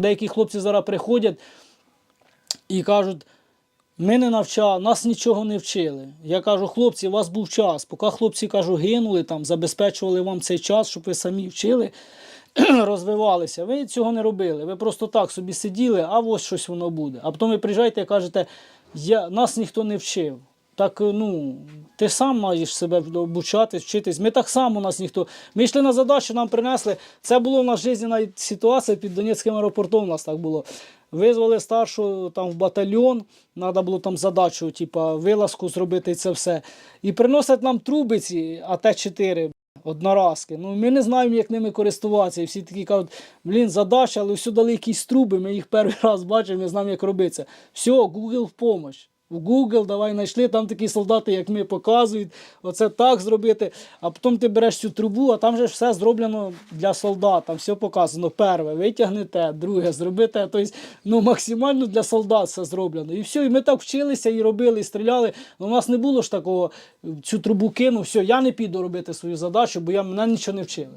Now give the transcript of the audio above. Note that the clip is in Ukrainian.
Деякі хлопці зараз приходять і кажуть, ми не навчали, нас нічого не вчили. Я кажу, хлопці, у вас був час. Поки хлопці кажу, гинули там, забезпечували вам цей час, щоб ви самі вчили, розвивалися. Ви цього не робили. Ви просто так собі сиділи, а ось щось воно буде. А потім ви приїжджаєте і кажете, я, нас ніхто не вчив. Так, ну, ти сам маєш себе обучатись, вчитись. Ми так само нас ніхто. Ми йшли на задачу, нам принесли. Це було в нас життєва ситуація під Донецьким аеропортом. У нас так було. Визвали старшого там в батальйон, треба було там задачу, типа, вилазку зробити це все. І приносять нам труби ці АТ-4 одноразки. Ну, ми не знаємо, як ними користуватися. І всі такі кажуть, блін, задача, але всюди дали якісь труби, ми їх перший раз бачимо, ми знаємо, як робиться. Все, Google в помощь. В Google давай знайшли, там такі солдати, як ми, показують, оце так зробити. А потім ти береш цю трубу, а там же все зроблено для солдат, там все показано. Перше, витягни те, друге, зроби те. Тобто, ну, максимально для солдат все зроблено. І все, і ми так вчилися і робили, і стріляли. Ну, у нас не було ж такого, цю трубу кинув, все, я не піду робити свою задачу, бо я, мене нічого не вчили.